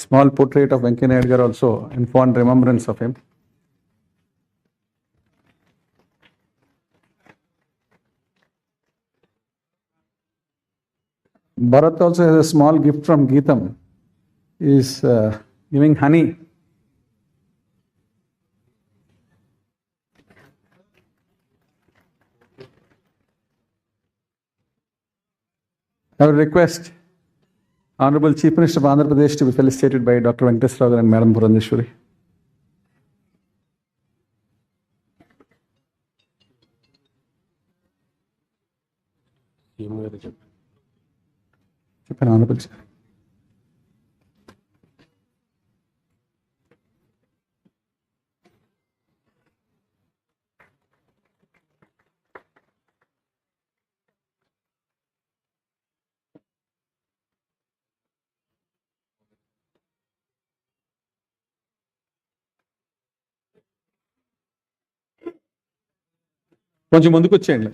small portrait of Venkaya Edgar also in fond remembrance of him. Bharat also has a small gift from Geetam. He is uh, giving honey. I request Honorable Chief Minister of Andhra Pradesh to be felicitated by Dr. Venkateswara and Madam Purandeshwari. చెప్పాను honourable కొంచెం ముందుకు వచ్చేయండి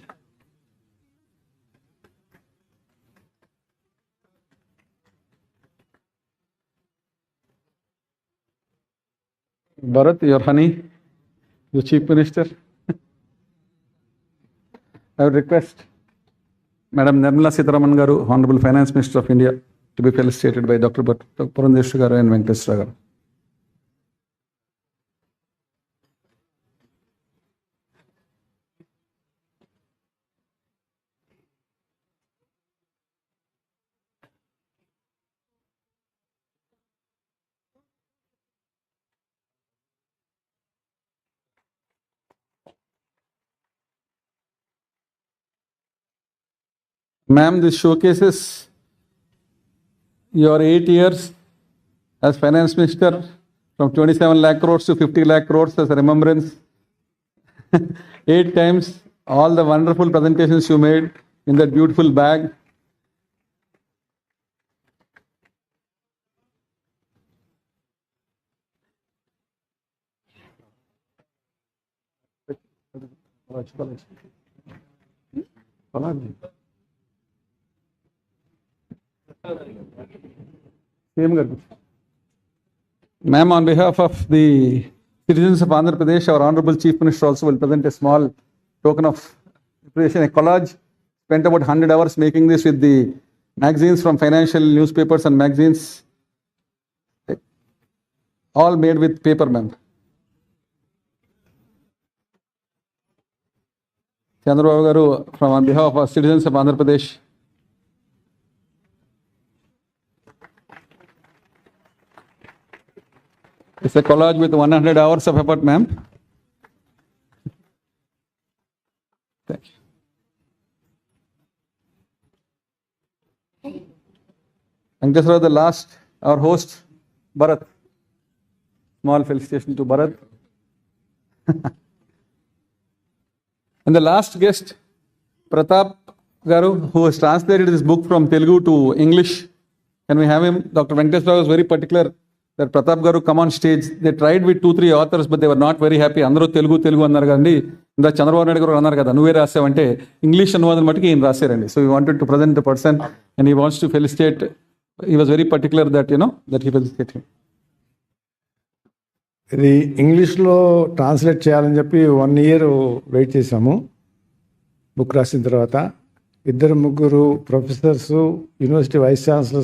Bharat, your honey, the Chief Minister. I would request Madam Nirmala Sitharaman Garu, Honorable Finance Minister of India, to be felicitated by Dr. Bhat- Purandeshwar Garu and Venkateswara Garu. Ma'am, this showcases your eight years as finance minister from 27 lakh crores to 50 lakh crores as a remembrance. eight times all the wonderful presentations you made in that beautiful bag. Hmm? Ma'am, on behalf of the citizens of Andhra Pradesh, our Honorable Chief Minister also will present a small token of appreciation, a collage. Spent about 100 hours making this with the magazines from financial newspapers and magazines. All made with paper, ma'am. Chandrababu garu, from on behalf of citizens of Andhra Pradesh. It's a collage with 100 hours of effort, ma'am. Thank you. Venkateswara, the last, our host, Bharat. Small felicitation to Bharat. and the last guest, Pratap Garu, who has translated this book from Telugu to English. Can we have him? Dr. Venkateswara was very particular that Pratap గారు come on stage. They tried with two, three authors, but they not very happy అందరూ తెలుగు తెలుగు అన్నారు కదండి. ఇందా చంద్రబాబు నాయుడు గారు అన్నారు కదా నువ్వే రాసావంటే English అనువాదం మటుకు ఈయన రాశారండి. So you wanted to present the person and he wants to felicitate he was very particular that you know that he felicitate him ఇది ఇంగ్లీష్లో ట్రాన్స్లేట్ చేయాలని చెప్పి వన్ ఇయర్ వెయిట్ చేసాము బుక్ రాసిన తర్వాత ఇద్దరు ముగ్గురు ప్రొఫెసర్స్ యూనివర్సిటీ వైస్ ఛాన్సలర్స్